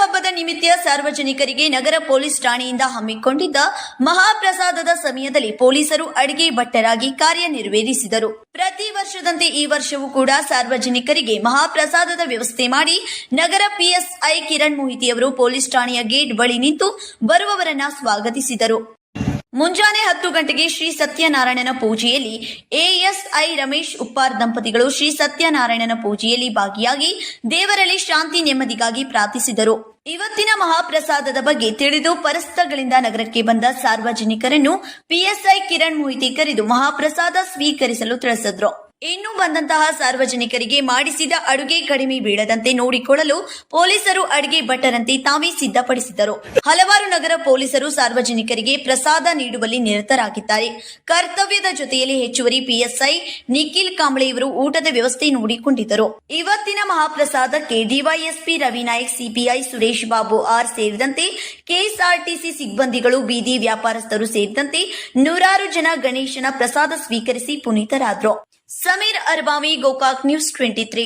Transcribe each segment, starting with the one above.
ಹಬ್ಬದ ನಿಮಿತ್ತ ಸಾರ್ವಜನಿಕರಿಗೆ ನಗರ ಪೊಲೀಸ್ ಠಾಣೆಯಿಂದ ಹಮ್ಮಿಕೊಂಡಿದ್ದ ಮಹಾಪ್ರಸಾದದ ಸಮಯದಲ್ಲಿ ಪೊಲೀಸರು ಅಡಿಗೆ ಭಟ್ಟರಾಗಿ ಕಾರ್ಯನಿರ್ವಹಿಸಿದರು. ಪ್ರತಿ ವರ್ಷದಂತೆ ಈ ವರ್ಷವೂ ಕೂಡ ಸಾರ್ವಜನಿಕರಿಗೆ ಮಹಾಪ್ರಸಾದದ ವ್ಯವಸ್ಥೆ ಮಾಡಿ ನಗರ ಪಿಎಸ್ಐ ಕಿರಣ್ ಮೊಹಿತಿಯವರು ಪೊಲೀಸ್ ಠಾಣೆಯ ಗೇಟ್ ಬಳಿ ನಿಂತು ಬರುವವರನ್ನ ಸ್ವಾಗತಿಸಿದರು. ಮುಂಜಾನೆ ಹತ್ತು ಗಂಟೆಗೆ ಶ್ರೀ ಸತ್ಯನಾರಾಯಣನ ಪೂಜೆಯಲ್ಲಿ ಎಎಸ್ಐ ರಮೇಶ್ ಉಪ್ಪಾರ್ ದಂಪತಿಗಳು ಶ್ರೀ ಸತ್ಯನಾರಾಯಣನ ಪೂಜೆಯಲ್ಲಿ ಭಾಗಿಯಾಗಿ ದೇವರಲ್ಲಿ ಶಾಂತಿ ನೆಮ್ಮದಿಗಾಗಿ ಪ್ರಾರ್ಥಿಸಿದರು. ಇವತ್ತಿನ ಮಹಾಪ್ರಸಾದದ ಬಗ್ಗೆ ತಿಳಿದು ಪರಸ್ಥಗಳಿಂದ ನಗರಕ್ಕೆ ಬಂದ ಸಾರ್ವಜನಿಕರನ್ನು ಪಿಎಸ್ಐ ಕಿರಣ್ ಮೊಹಿತಿ ಕರೆದು ಮಹಾಪ್ರಸಾದ ಸ್ವೀಕರಿಸಲು ತಿಳಿಸಿದ್ರು. ಇನ್ನು ಬಂದಂತಹ ಸಾರ್ವಜನಿಕರಿಗೆ ಮಾಡಿಸಿದ ಅಡುಗೆ ಕಡಿಮೆ ಬೀಳದಂತೆ ನೋಡಿಕೊಳ್ಳಲು ಪೊಲೀಸರು ಅಡುಗೆ ಭಟ್ಟರಂತೆ ತಾವೇ ಸಿದ್ಧಪಡಿಸಿದರು ಹಲವಾರು ನಗರ ಪೊಲೀಸರು ಸಾರ್ವಜನಿಕರಿಗೆ ಪ್ರಸಾದ ನೀಡುವಲ್ಲಿ ನಿರತರಾಗಿದ್ದಾರೆ. ಕರ್ತವ್ಯದ ಜೊತೆಯಲ್ಲಿ ಹೆಚ್ಚುವರಿ ಪಿಎಸ್ಐ ನಿಖಿಲ್ ಕಾಂಬ್ಳೆ ಇವರು ಊಟದ ವ್ಯವಸ್ಥೆ ನೋಡಿಕೊಂಡಿದ್ದರು. ಇವತ್ತಿನ ಮಹಾಪ್ರಸಾದಕ್ಕೆ DYSP Ravinayak, CPI Suresh Babu R ಸೇರಿದಂತೆ ಕೆಎಸ್ಆರ್ಟಿಸಿ ಸಿಬ್ಬಂದಿಗಳು, ಬೀದಿ ವ್ಯಾಪಾರಸ್ಥರು ಸೇರಿದಂತೆ ನೂರಾರು ಜನ ಗಣೇಶನ ಪ್ರಸಾದ ಸ್ವೀಕರಿಸಿ ಪುನೀತರಾದ್ರು. Sameer Arbhavi Gokak news twenty three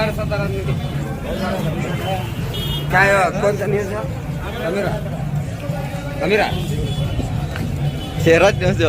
हजार सतरा काय कोण सा न्यूज अमीरा अमीरा शहरात न्यूज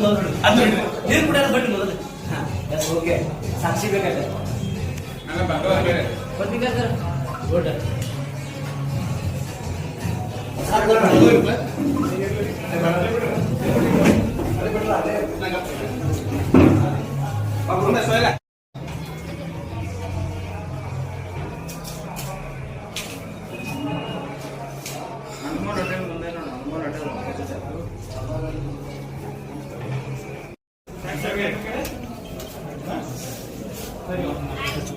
ಒಂದು ನೋಡೋಣ ಅದು ನೋಡಿ ನೀರು ಕುಡಿಯಾರ ಬಟ್ ಮೊದಲು ಹಾಂ ಎಸ್ ಓಕೆ ಸಾಕ್ಷಿ ಬೇಕಾದ್ರೆ ಬರ್ಬೇಕಾದ್ರೆ ಓಟ ಸೋಯಲ್ಲ ಹನುಮಾನ್ ಹೋಟೆಲ್ ಮುಂದೆ ನೋಡಿ ಹನುಮಾನ್ ಹೋಟೆಲ್ சரி